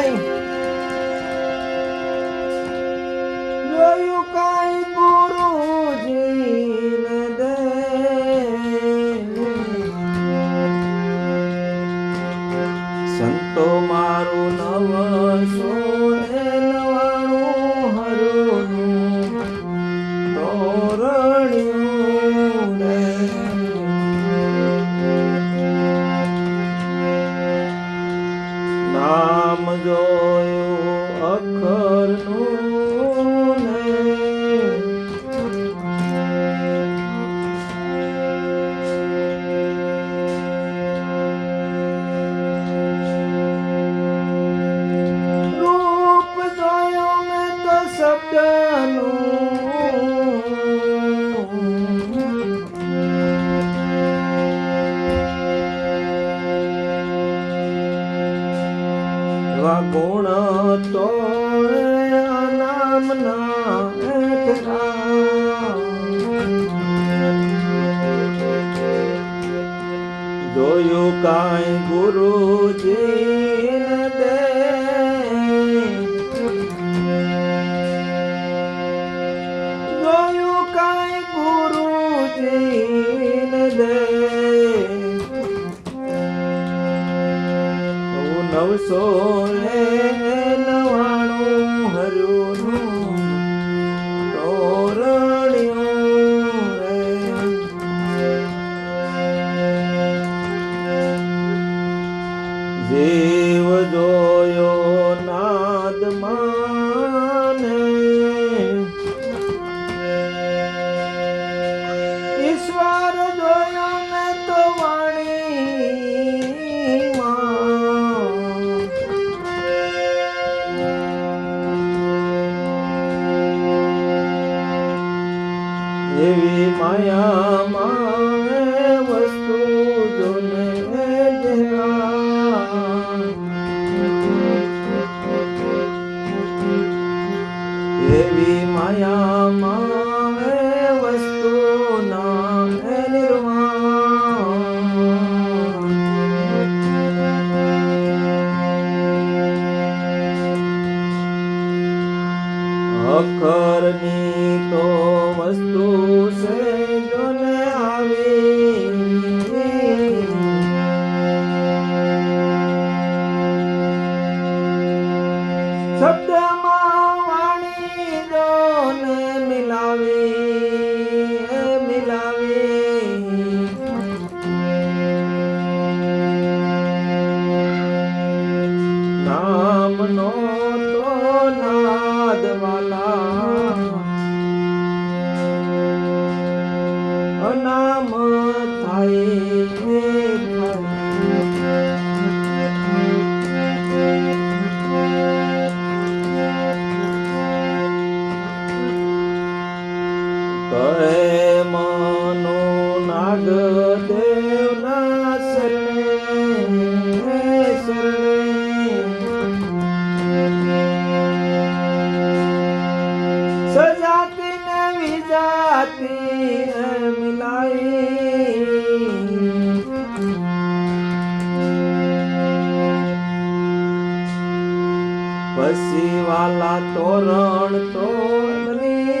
કાંઈ जो ગુણ તોડે નામના જોયું કાંઈ ગુરુજીને નવસો ને નવાણું હર્યું તોરણ્યું જોયો નાદ એવી માયામાં અખરની તો વસ્તુ છે જોને આવી. શબ્દમાં વાણી જોને મિલાવી. તો નાદ પછી વાલા તોરણ તો બની